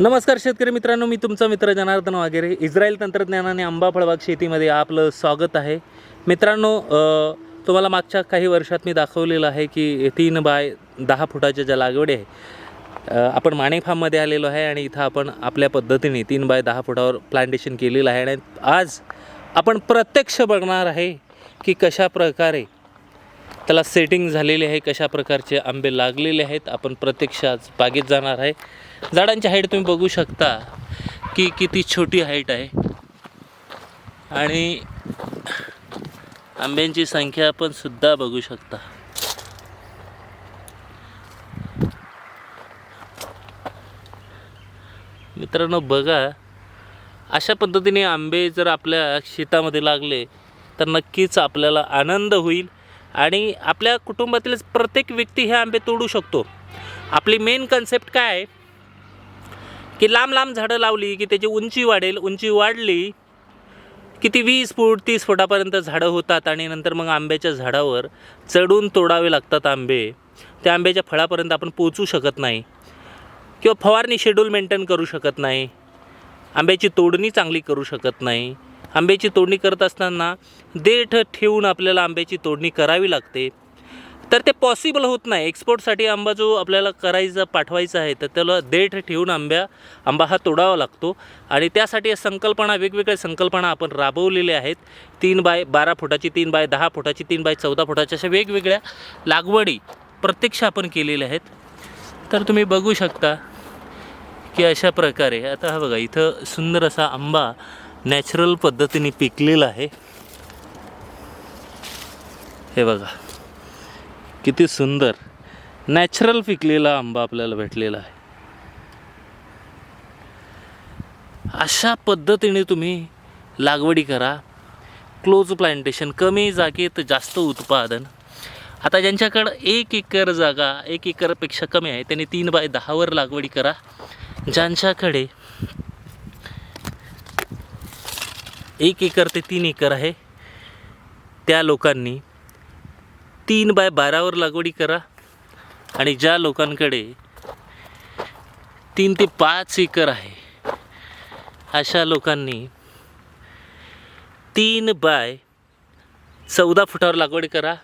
नमस्कार शेतकरी मित्रांनो मी तुमचा मित्र जनार्दन वगैरे इस्रायल तंत्रज्ञानाने आंबा फळबाग शेतीमध्ये आपलं स्वागत आहे. मित्रांनो तुम्हाला मागच्या काही वर्षात मी दाखवलेलं आहे की तीन बाय दहा फुटाच्या ज्या लागवडी आहे आपण माने फार्ममध्ये आलेलो आहे आणि इथं आपण आपल्या पद्धतीने तीन बाय दहा फुटावर प्लांटेशन केलेलं आहे. आणि आज आपण प्रत्यक्ष बघणार आहे की कशा प्रकारे त्याला सेटिंग झालेली आहे कशा प्रकारचे आंबे लागलेले आहेत आपण प्रत्यक्षात बागेत जाणार आहे. झाडांची हाईट तुम्ही बघू शकता की किती छोटी हाईट आहे. आणि आंब्यांची संख्या पण सुद्धा बघू शकता. मित्रांनो बघा अशा पद्धतीने आंबे जर आपल्या शेतामध्ये लागले तर नक्कीच आपल्याला आनंद होईल. आणि आपल्या कुटुंबातील प्रत्येक व्यक्ती हे आंबे तोडू शकतो. आपली मेन कन्सेप्ट काय आहे? की लांब लांब झाडं लावली की त्याची उंची वाढेल. उंची वाढली की ती वीस फूट तीस फुटापर्यंत झाडं होतात आणि नंतर मग आंब्याच्या झाडावर चढून तोडावे लागतात आंबे. त्या आंब्याच्या फळापर्यंत आपण पोचू शकत नाही किंवा फवारणी शेड्यूल मेंटेन करू शकत नाही. आंब्याची तोडणी चांगली करू शकत नाही. आंब्याची तोडणी करत असताना देठ ठेवून आपल्याला आंब्याची तोडणी करावी लागते. तर ते पॉसिबल होत नाही. एक्सपोर्टसाठी आंबा जो आपल्याला करायचा पाठवायचा आहे तर त्याला देठ ठेवून आंब्या आंबा हा तोडावा लागतो. आणि त्यासाठी या संकल्पना वेगवेगळ्या संकल्पना आपण राबवलेल्या आहेत. तीन बाय बारा फुटाची तीन बाय दहा फुटाची तीन बाय चौदा फुटाच्या अशा वेगवेगळ्या लागवडी प्रत्यक्ष आपण केलेल्या आहेत. तर तुम्ही बघू शकता की अशा प्रकारे आता हा बघा इथं सुंदर असा आंबा नॅचरल पद्धतीने पिकलेलं आहे. हे बघा. किती सुंदर. नॅचरल पिकलेला आंबा आपल्याला भेटलेला आहे. अशा पद्धतीने तुम्ही लागवडी करा. क्लोज प्लांटेशन कमी जागेत जास्त उत्पादन. आता ज्यांच्याकडं एक एकर जागा एक एकरपेक्षा कमी आहे त्यांनी तीन बाय दहावर लागवडी करा. ज्यांच्याकडे एक एकर ते तीन एकर आहे. त्या लोकांनी तीन बाय बारावर लागवडी करा आणि ज्या लोकांकडे तीन ते पाच एकर आहे अशा लोकांनी तीन बाय चौदा फुटावर लागवड करा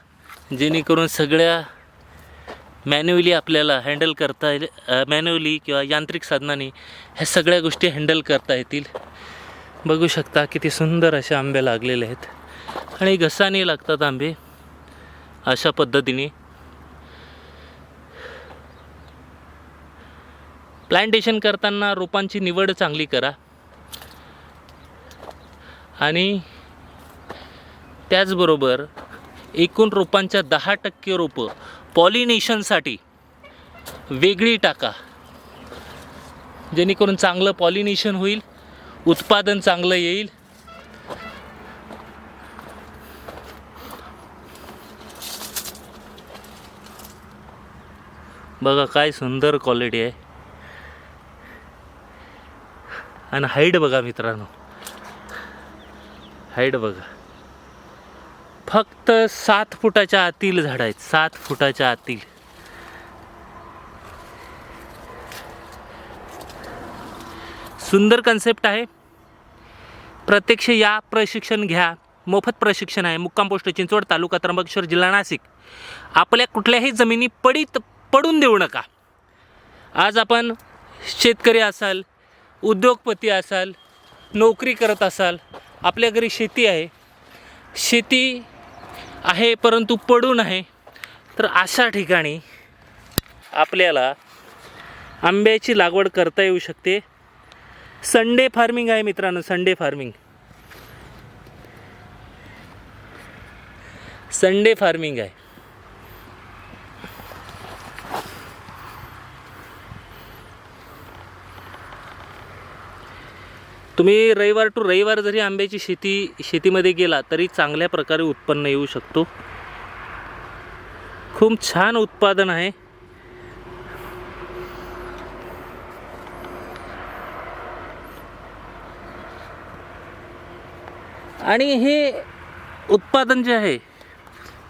जेणेकरून सगळ्या मॅन्युअली आपल्याला हँडल करता येईल मॅन्युअली किंवा यांत्रिक साधनाने ह्या सगळ्या गोष्टी हँडल करता येतील. बघू शकता किती सुंदर असे आंबे लागलेले आहेत. आणि घसाने लागतात आंबे अशा पद्धतीने. प्लांटेशन करताना रोपांची निवड चांगली करा. आणि त्याचबरोबर एकूण रोपांच्या दहा टक्के रोपं पॉलिनेशनसाठी वेगळी टाका. जेणेकरून चांगलं पॉलिनेशन होईल. उत्पादन चांगलं येईल. बघा काय सुंदर क्वालिटी आहे. आणि हाईट बघा मित्रांनो. हाईट बघा. फक्त सात फुटाच्या आतील झाड आहेत. सात फुटाच्या आतील. सुंदर कन्सेप्ट आहे. प्रत्यक्ष या प्रशिक्षण घ्या. मोफत प्रशिक्षण आहे. मुक्काम पोस्ट चिंचवड तालुका त्र्यंबकेश्वर जिल्हा नाशिक. आपल्या कुठल्याही जमिनी पडीत पडून देऊ नका. आज आपण शेतकरी असाल उद्योगपती असाल नोकरी करत असाल आपल्या घरी शेती आहे. शेती आहे परंतु पडून आहे. तर अशा ठिकाणी आपल्याला आंब्याची लागवड करता येऊ शकते. संडे फार्मिंग आहे मित्रांनो संडे फार्मिंग संडे फार्मिंग आहे. तुम्ही रविवार टू रविवार जरी आंब्याची शेती शेतीमध्ये गेला तरी चांगल्या प्रकारे उत्पन्न येऊ शकतो. खूप छान उत्पादन आहे. आणि हे उत्पादन जे आहे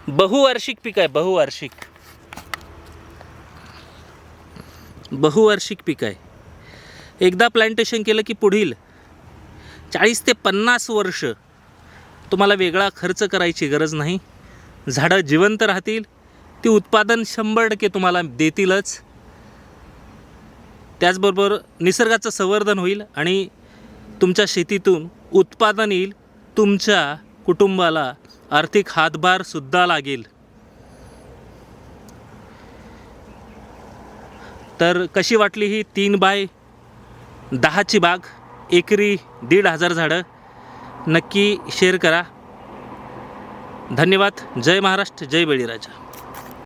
बहुवार्षिक पीक आहे बहुवार्षिक. बहुवार्षिक पीक आहे. एकदा प्लांटेशन केलं की पुढील चाळीस ते पन्नास वर्ष तुम्हाला वेगळा खर्च करायची गरज नाही. झाडं जिवंत राहतील ती उत्पादन शंभर टक्के तुम्हाला देतीलच. त्याचबरोबर निसर्गाचं संवर्धन होईल आणि तुमच्या शेतीतून उत्पादन येईल. तुमच्या कुटुंबाला आर्थिक हातभारसुद्धा लागेल. तर कशी वाटली ही तीन बाय दहाची बाग? एकरी दीड हजार झाडं. नक्की शेअर करा. धन्यवाद. जय महाराष्ट्र जय बळीराजा.